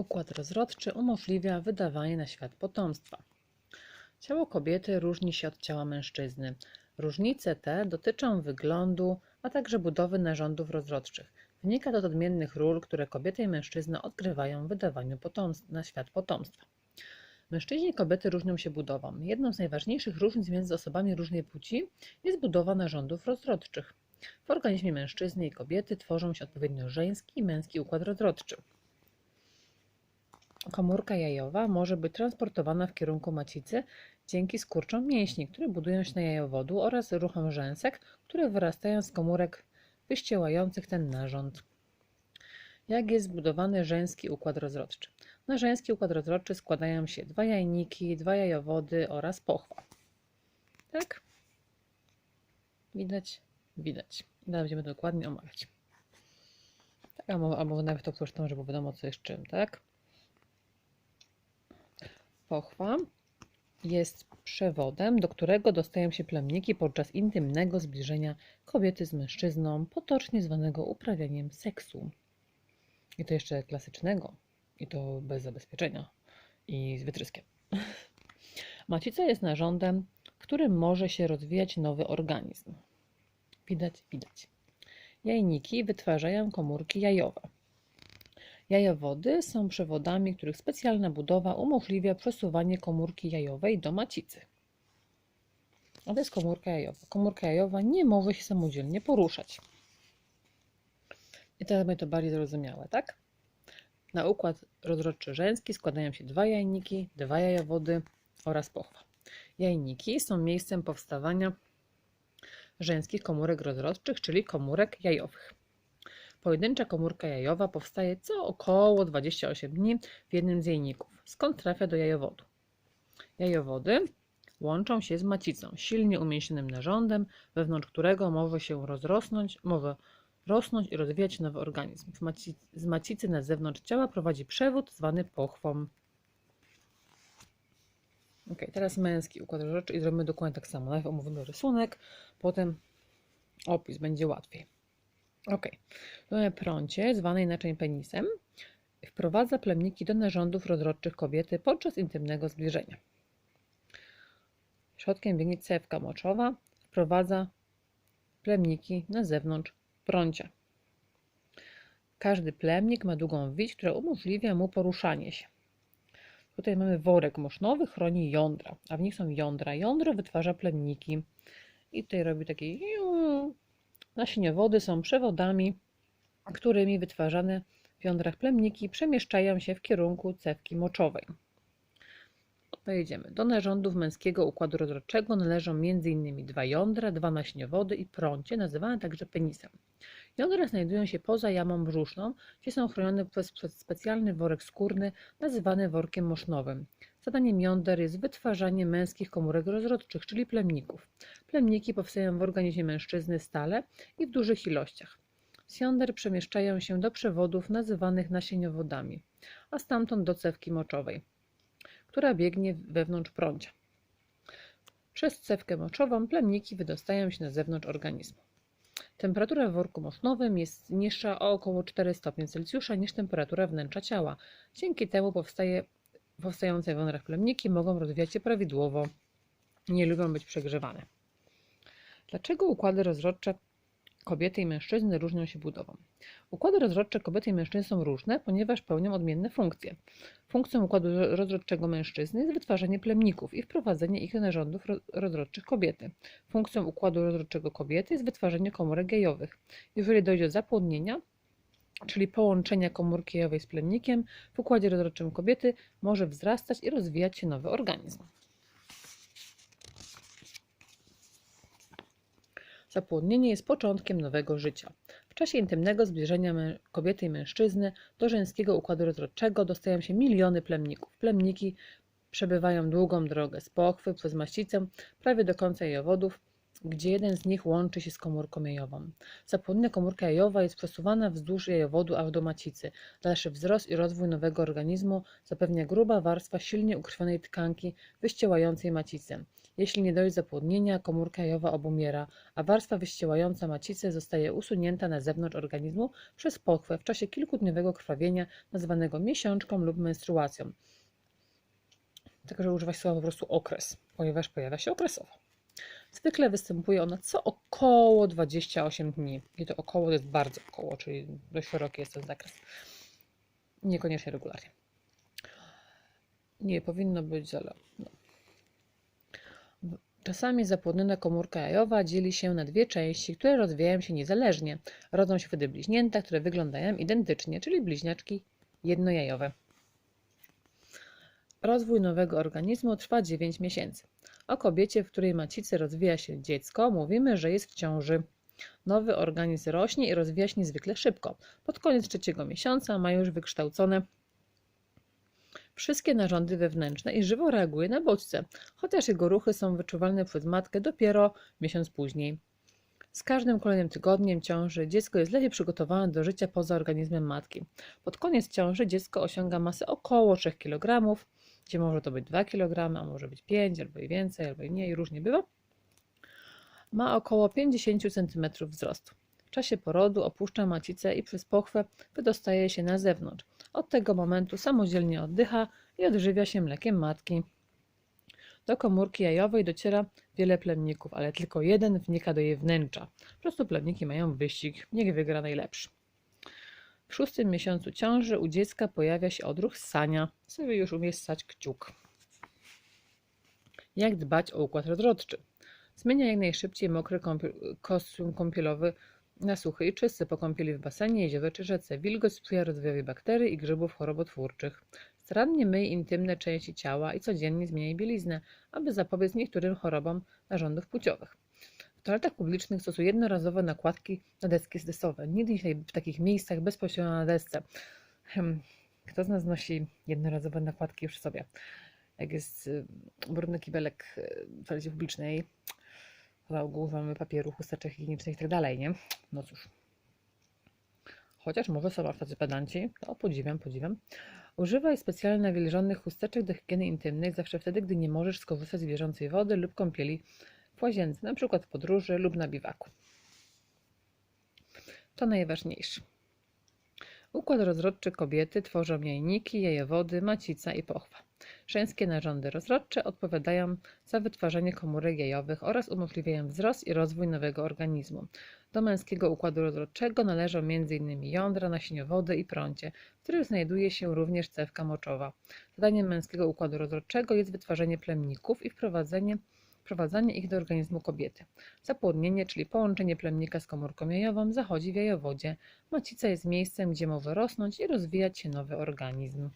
Układ rozrodczy umożliwia wydawanie na świat potomstwa. Ciało kobiety różni się od ciała mężczyzny. Różnice te dotyczą wyglądu, a także budowy narządów rozrodczych. Wynika to z odmiennych ról, które kobiety i mężczyzna odgrywają w wydawaniu na świat potomstwa. Mężczyźni i kobiety różnią się budową. Jedną z najważniejszych różnic między osobami różnej płci jest budowa narządów rozrodczych. W organizmie mężczyzny i kobiety tworzą się odpowiednio żeński i męski układ rozrodczy. Komórka jajowa może być transportowana w kierunku macicy dzięki skurczom mięśni, które budują się na jajowodu oraz ruchom rzęsek, które wyrastają z komórek wyściełających ten narząd. Jak jest zbudowany żeński układ rozrodczy? Na żeński układ rozrodczy składają się dwa jajniki, dwa jajowody oraz pochwa. Tak? Widać? Widać. Teraz będziemy dokładnie omawiać. Tak, albo, albo nawet to przeczytam, żeby wiadomo co jest czym, tak? Pochwa jest przewodem, do którego dostają się plemniki podczas intymnego zbliżenia kobiety z mężczyzną, potocznie zwanego uprawianiem seksu. I to jeszcze klasycznego, i to bez zabezpieczenia i z wytryskiem. Macica jest narządem, którym może się rozwijać nowy organizm. Widać, widać. Jajniki wytwarzają komórki jajowe. Jajowody są przewodami, których specjalna budowa umożliwia przesuwanie komórki jajowej do macicy. A to jest komórka jajowa. Komórka jajowa nie może się samodzielnie poruszać. I teraz będzie to bardziej zrozumiałe, tak? Na układ rozrodczy żeński składają się dwa jajniki, dwa jajowody oraz pochwa. Jajniki są miejscem powstawania żeńskich komórek rozrodczych, czyli komórek jajowych. Pojedyncza komórka jajowa powstaje co około 28 dni w jednym z jajników, skąd trafia do jajowodu. Jajowody łączą się z macicą, silnie umięśnionym narządem, wewnątrz którego może się rozrosnąć, może rosnąć i rozwijać nowy organizm. Z macicy na zewnątrz ciała prowadzi przewód zwany pochwą. Ok, teraz męski układ rozrodczy i zrobimy dokładnie tak samo. Najpierw omówimy rysunek, potem opis, będzie łatwiej. Ok, mamy prącie, zwane inaczej penisem, wprowadza plemniki do narządów rozrodczych kobiety podczas intymnego zbliżenia. Środkiem biegnie cewka moczowa, wprowadza plemniki na zewnątrz prącia. Każdy plemnik ma długą wić, która umożliwia mu poruszanie się. Tutaj mamy worek mosznowy, chroni jądra, a w nich są jądra. Jądro wytwarza plemniki i tutaj robi takie Nasieniowody są przewodami, którymi wytwarzane w jądrach plemniki przemieszczają się w kierunku cewki moczowej. Pojedziemy. Do narządów męskiego układu rozrodczego należą m.in. dwa jądra, dwa naśniowody i prącie, nazywane także penisem. Jądra znajdują się poza jamą brzuszną, gdzie są chronione przez, przez specjalny worek skórny, nazywany workiem mosznowym. Zadaniem jąder jest wytwarzanie męskich komórek rozrodczych, czyli plemników. Plemniki powstają w organizmie mężczyzny stale i w dużych ilościach. Z jąder przemieszczają się do przewodów nazywanych nasieniowodami, a stamtąd do cewki moczowej, która biegnie wewnątrz prącia. Przez cewkę moczową plemniki wydostają się na zewnątrz organizmu. Temperatura w worku mosznowym jest niższa o około 4 stopnie Celsjusza niż temperatura wnętrza ciała. Dzięki temu powstaje, powstające w jądrach plemniki mogą rozwijać się prawidłowo. Nie lubią być przegrzewane. Dlaczego układy rozrodcze kobiety i mężczyzny różnią się budową? Układy rozrodcze kobiety i mężczyzn są różne, ponieważ pełnią odmienne funkcje. Funkcją układu rozrodczego mężczyzny jest wytwarzanie plemników i wprowadzenie ich do narządów rozrodczych kobiety. Funkcją układu rozrodczego kobiety jest wytwarzanie komórek jajowych. Jeżeli dojdzie do zapłodnienia, czyli połączenia komórki jajowej z plemnikiem, w układzie rozrodczym kobiety może wzrastać i rozwijać się nowy organizm. Zapłodnienie jest początkiem nowego życia. W czasie intymnego zbliżenia kobiety i mężczyzny do żeńskiego układu rozrodczego dostają się miliony plemników. Plemniki przebywają długą drogę z pochwy przez maścicę prawie do końca jajowodów, gdzie jeden z nich łączy się z komórką jajową. Zapłodniona komórka jajowa jest przesuwana wzdłuż jajowodu aż do macicy. Dalszy wzrost i rozwój nowego organizmu zapewnia gruba warstwa silnie ukrwionej tkanki wyściełającej macicę. Jeśli nie dojdzie zapłodnienia, komórka jajowa obumiera, a warstwa wyściełająca macicę zostaje usunięta na zewnątrz organizmu przez pochwę w czasie kilkudniowego krwawienia nazwanego miesiączką lub menstruacją. Także używać słowa po prostu okres, ponieważ pojawia się okresowo. Zwykle występuje ona co około 28 dni. I to około jest bardzo około, czyli dość szeroki jest ten zakres. Niekoniecznie regularnie. Nie powinno być, ale. No. Czasami zapłodniona komórka jajowa dzieli się na dwie części, które rozwijają się niezależnie. Rodzą się wtedy bliźnięta, które wyglądają identycznie, czyli bliźniaczki jednojajowe. Rozwój nowego organizmu trwa 9 miesięcy. O kobiecie, w której macicy rozwija się dziecko, mówimy, że jest w ciąży. Nowy organizm rośnie i rozwija się niezwykle szybko. Pod koniec trzeciego miesiąca ma już wykształcone wszystkie narządy wewnętrzne i żywo reaguje na bodźce, chociaż jego ruchy są wyczuwalne przez matkę dopiero miesiąc później. Z każdym kolejnym tygodniem ciąży dziecko jest lepiej przygotowane do życia poza organizmem matki. Pod koniec ciąży dziecko osiąga masę około 3 kg, gdzie może to być 2 kg, a może być 5 albo i więcej, albo i mniej, różnie bywa. Ma około 50 cm wzrostu. W czasie porodu opuszcza macicę i przez pochwę wydostaje się na zewnątrz. Od tego momentu samodzielnie oddycha i odżywia się mlekiem matki. Do komórki jajowej dociera wiele plemników, ale tylko jeden wnika do jej wnętrza. Po prostu plemniki mają wyścig, niech wygra najlepszy. W szóstym miesiącu ciąży u dziecka pojawia się odruch ssania. Sobie już umie ssać kciuk. Jak dbać o układ rozrodczy? Zmienia jak najszybciej mokry kostium kąpielowy na suchy i czysty po kąpieli w basenie, jeziorze czy rzece. Wilgoć sprzyja rozwojowi bakterii i grzybów chorobotwórczych. Starannie myj intymne części ciała i codziennie zmieniaj bieliznę, aby zapobiec niektórym chorobom narządów płciowych. W toaletach publicznych stosuj jednorazowe nakładki na deski zdesowe. Nigdy nie w takich miejscach bezpośrednio na desce. Hmm. Kto z nas nosi jednorazowe nakładki przy sobie? Jak jest y, brudny kibelek y, w toalecie publicznej, na ogół używamy papieru, chusteczek higienicznych i tak nie? No cóż. Chociaż może są tacy pedanci, to podziwiam, podziwiam. Używaj specjalnie nawilżonych chusteczek do higieny intymnej zawsze wtedy, gdy nie możesz skorzystać z bieżącej wody lub kąpieli w łazience, na przykład w podróży lub na biwaku. To najważniejsze. Układ rozrodczy kobiety tworzą jajniki, jajowody, macica i pochwa. Żeńskie narządy rozrodcze odpowiadają za wytwarzanie komórek jajowych oraz umożliwiają wzrost i rozwój nowego organizmu. Do męskiego układu rozrodczego należą m.in. jądra, nasieniowody i prącie, w których znajduje się również cewka moczowa. Zadaniem męskiego układu rozrodczego jest wytwarzanie plemników i wprowadzenie wprowadzanie ich do organizmu kobiety. Zapłodnienie, czyli połączenie plemnika z komórką jajową, zachodzi w jajowodzie. Macica jest miejscem, gdzie może rosnąć i rozwijać się nowy organizm.